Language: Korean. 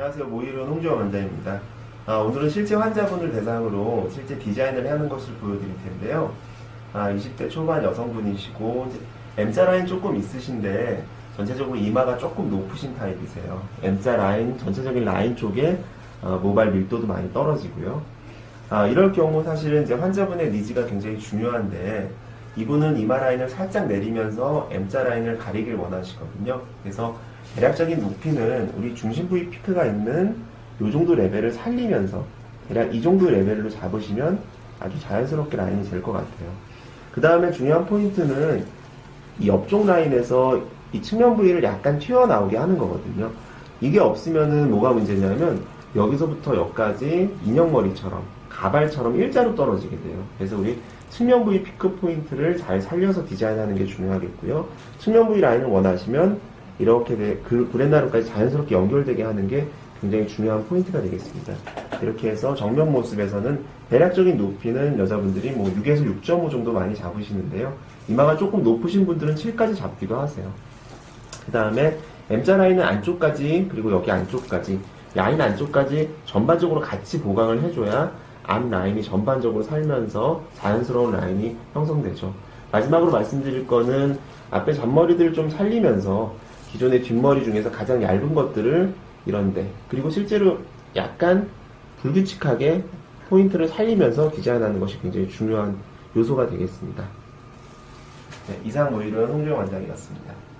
안녕하세요. 모이른 홍주원 원장입니다. 아, 오늘은 실제 환자분을 대상으로 실제 디자인을 하는 것을 보여드릴 텐데요. 아, 20대 초반 여성분이시고 M자 라인 조금 있으신데 전체적으로 이마가 조금 높으신 타입이세요. M자 라인 전체적인 라인 쪽에 어, 모발 밀도도 많이 떨어지고요. 아, 이럴 경우 사실은 이제 환자분의 니즈가 굉장히 중요한데 이분은 이마 라인을 살짝 내리면서 M자 라인을 가리길 원하시거든요. 그래서 대략적인 높이는 우리 중심 부위 피크가 있는 이 정도 레벨을 살리면서 대략 이 정도 레벨로 잡으시면 아주 자연스럽게 라인이 될 것 같아요. 그 다음에 중요한 포인트는 이 옆쪽 라인에서 이 측면 부위를 약간 튀어나오게 하는 거거든요. 이게 없으면은 뭐가 문제냐면 여기서부터 여기까지 인형머리처럼 가발처럼 일자로 떨어지게 돼요. 그래서 우리 측면 부위 피크 포인트를 잘 살려서 디자인하는 게 중요하겠고요. 측면 부위 라인을 원하시면 이렇게 돼- 그 구렛나루까지 자연스럽게 연결되게 하는 게 굉장히 중요한 포인트가 되겠습니다. 이렇게 해서 정면 모습에서는 대략적인 높이는 여자분들이 뭐 6에서 6.5 정도 많이 잡으시는데요. 이마가 조금 높으신 분들은 7까지 잡기도 하세요. 그 다음에 M자 라인은 안쪽까지 그리고 여기 안쪽까지 라인 안쪽까지 전반적으로 같이 보강을 해줘야 앞 라인이 전반적으로 살면서 자연스러운 라인이 형성되죠. 마지막으로 말씀드릴 거는 앞에 잔머리들을 좀 살리면서 기존의 뒷머리 중에서 가장 얇은 것들을 이런데 그리고 실제로 약간 불규칙하게 포인트를 살리면서 디자인하는 것이 굉장히 중요한 요소가 되겠습니다. 네, 이상 모일은 홍정 원장이었습니다.